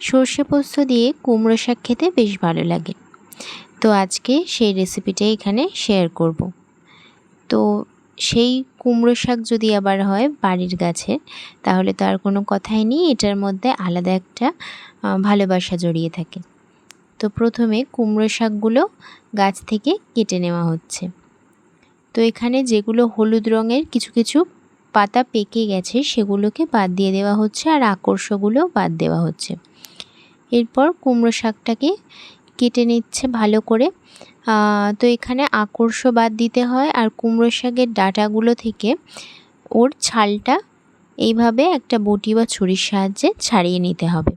সর্ষে পোস্ত দিয়ে কুমড়ো শাক খেতে বেশ ভালো লাগে। তো আজকে সেই রেসিপিটাই এখানে শেয়ার করব। তো সেই কুমড়ো শাক যদি আবার হয় বাড়ির গাছে, তাহলে তো আর কোনো কথাই নেই, এটার মধ্যে আলাদা একটা ভালোবাসা জড়িয়ে থাকে। তো প্রথমে কুমড়ো শাকগুলো গাছ থেকে কেটে নেওয়া হচ্ছে। তো এখানে যেগুলো হলুদ রঙের কিছু কিছু পাতা পেকে গেছে, সেগুলোকে বাদ দিয়ে দেওয়া হচ্ছে আর আকর্ষগুলো বাদ দেওয়া হচ্ছে। এরপর কুমড়ো শাকটাকে কেটে নিচ্ছে ভালো করে। তো এখানে আকর্ষ বাদ দিতে হয় আর কুমড়ো শাকের ডাটাগুলো থেকে ওর ছালটা এইভাবে একটা বটি বা ছুরির সাহায্যে ছাড়িয়ে নিতে হবে।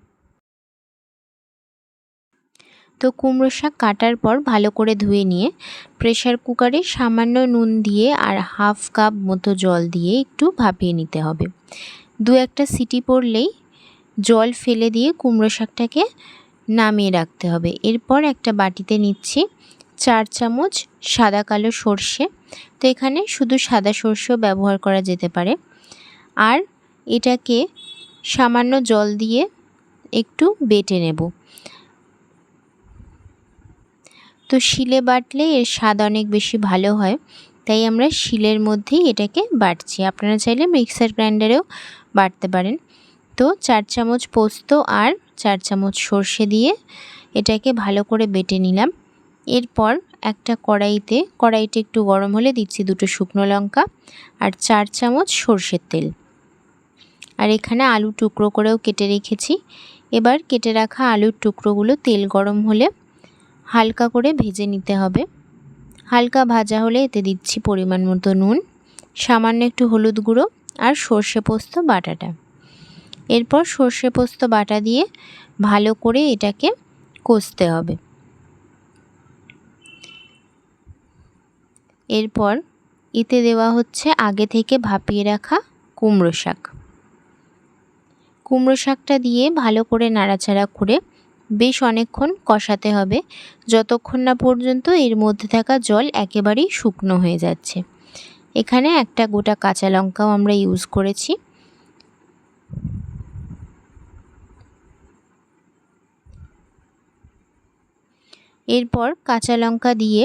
তো কুমড়ো শাক কাটার পর ভালো করে ধুয়ে নিয়ে প্রেশার কুকারে সামান্য নুন দিয়ে আর হাফ কাপ মতো জল দিয়ে একটু ভাপিয়ে নিতে হবে। দু একটা সিটি পড়লেই জল ফেলে দিয়ে কুমড়ো শাকটাকে নামিয়ে রাখতে হবে। এরপর একটা বাটিতে নিচ্ছি চার চামচ সাদা কালো সর্ষে। তো এখানে শুধু সাদা সর্ষেও ব্যবহার করা যেতে পারে। আর এটাকে সামান্য জল দিয়ে একটু বেটে নেব। তো শিলে বাটলে এর স্বাদ অনেক বেশি ভালো হয়, তাই আমরা শিলের মধ্যেই এটাকে বাটছি। আপনারা চাইলে মিক্সার গ্রাইন্ডারেও বাটতে পারেন। তো চার চামচ পোস্ত আর চার চামচ সর্ষে দিয়ে এটাকে ভালো করে বেটে নিলাম। এরপর একটা কড়াইতে, কড়াইটা একটু গরম হলে দিচ্ছি দুটো শুকনো লঙ্কা আর চার চামচ সর্ষের তেল। আর এখানে আলু টুকরো করেও কেটে রেখেছি। এবার কেটে রাখা আলুর টুকরোগুলো তেল গরম হলে হালকা করে ভেজে নিতে হবে। হালকা ভাজা হলে এতে দিচ্ছি পরিমাণ মতো নুন, সামান্য একটু হলুদ গুঁড়ো আর সর্ষে পোস্ত বাটাটা। এরপর সর্ষে পোস্ত বাটা দিয়ে ভালো করে এটাকে কষতে হবে। এরপর এতে দেওয়া হচ্ছে আগে থেকে ভাপিয়ে রাখা কুমড়ো শাক। কুমড়ো শাকটা দিয়ে ভালো করে নাড়াচাড়া করে বেশ অনেকক্ষণ কষাতে হবে। যতক্ষণ না পর্যন্ত এর মধ্যে থাকা জল একেবারেই শুকনো হয়ে যাচ্ছে। এখানে একটা গোটা কাঁচা লঙ্কাও আমরা ইউজ করেছি। এরপর কাঁচা লঙ্কা দিয়ে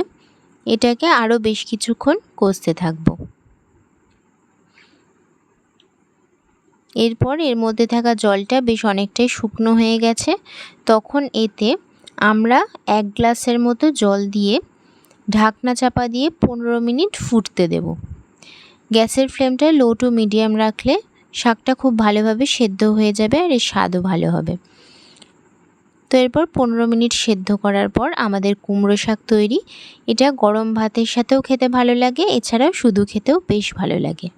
এটাকে আরও বেশ কিছুক্ষণ কষতে থাকব। এরপর এর মধ্যে থাকা জলটা বেশ অনেকটাই শুকনো হয়ে গেছে। তখন এতে আমরা এক গ্লাসের মতো জল দিয়ে ঢাকনা চাপা দিয়ে পনেরো মিনিট ফুটতে দেব। গ্যাসের ফ্লেমটা লো টু মিডিয়াম রাখলে শাকটা খুব ভালোভাবে সেদ্ধ হয়ে যাবে আর এর স্বাদও ভালো হবে। তো এরপর পনেরো মিনিট সেদ্ধ করার পর আমাদের কুমড়ো শাক তৈরি। এটা গরম ভাতের সাথেও খেতে ভালো লাগে, এছাড়াও শুধু খেতেও বেশ ভালো লাগে।